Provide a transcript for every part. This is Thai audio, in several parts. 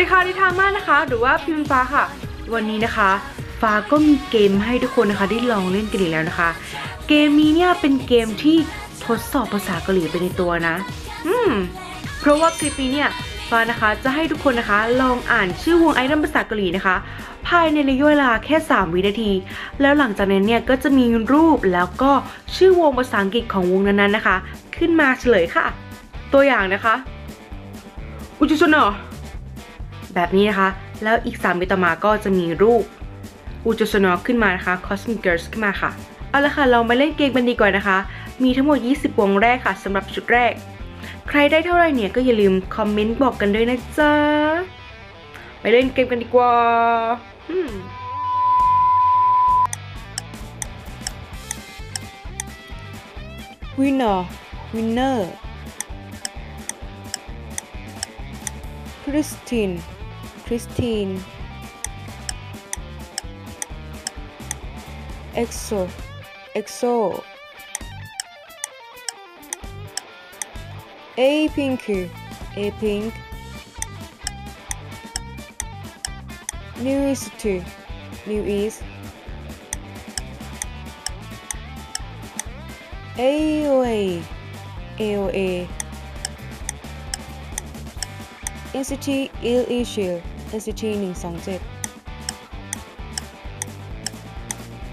ดีค่ะนิทามานะคะ หรือว่าพิมฟ้าค่ะ วันนี้นะคะ ฟ้าก็มีเกมให้ทุกคนนะคะได้ลองเล่นกันอีกแล้วนะคะ เกมนี้เนี่ยเป็นเกมที่ทดสอบภาษาเกาหลีไปในตัวนะ อืม เพราะว่าคลิปนี้เนี่ยฟ้านะคะจะให้ทุกคนนะคะ ลองอ่านชื่อวงไอดอลภาษาเกาหลีนะคะ ภายในระยะเวลาแค่ 3 วินาที แล้วหลังจากนั้นเนี่ยก็จะมีรูปแล้วก็ชื่อวงภาษาอังกฤษของวงนั้นๆนะคะ ขึ้นมาเฉลยค่ะ ตัวอย่างนะคะอุจุชนอ แบบนี้นะคะ แล้วอีก3วิต่อมาก็จะมีรูปอุจุชนอขึ้นมานะคะ Cosmic Girls ขึ้นมาค่ะ เอาละค่ะ เรามาเล่นเกมกันดีกว่านะคะ มีทั้งหมด 20 วงแรกค่ะสำหรับชุดแรก ใครได้เท่าไรเนี่ยก็อย่าลืมคอมเมนต์บอกกันด้วยนะจ๊ะ ไปเล่นเกมกันดีกว่าอืม winner winner Christine Christine. EXO. EXO. A pink. A pink. New East. New East. AOA. AOA. NCT Ill Issue. SCT 127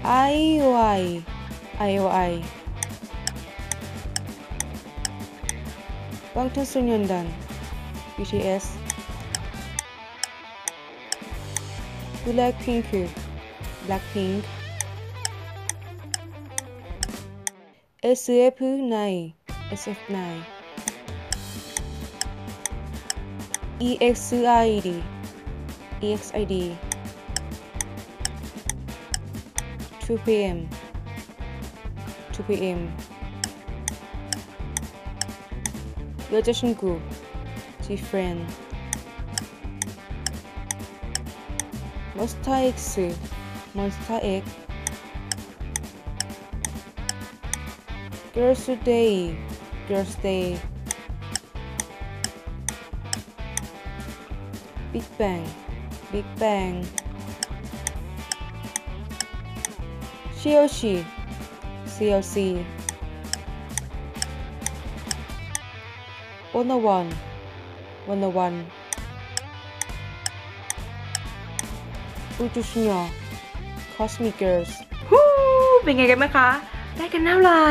IUI IOI วังทุสุญญดัน BTS กูเล็กพิงค์ Blackpink SF9 SF9 EXID EXID 2pm 2pm 여자친구 Gfriend Monster X Monster X Girls Day Girls Day Big Bang บิ๊กแบงเชียวชี CLC 101 101 Ujushino Cosmic Girls ฮู้เป็นไงกันไหมคะ ได้กันเท่าไหร่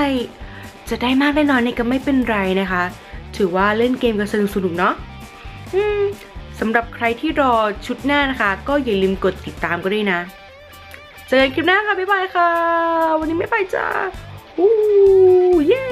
จะได้มากได้น้อยนี่ก็ไม่เป็นไรนะคะ ถือว่าเล่นเกมกันสนุกสนุกเนาะ สำหรับใครที่รอชุดหน้านะคะ ก็อย่าลืมกดติดตามก็ได้นะ เจอกันคลิปหน้าค่ะ บ๊ายบายค่ะ วันนี้ไม่ไปจ้าอู้เย้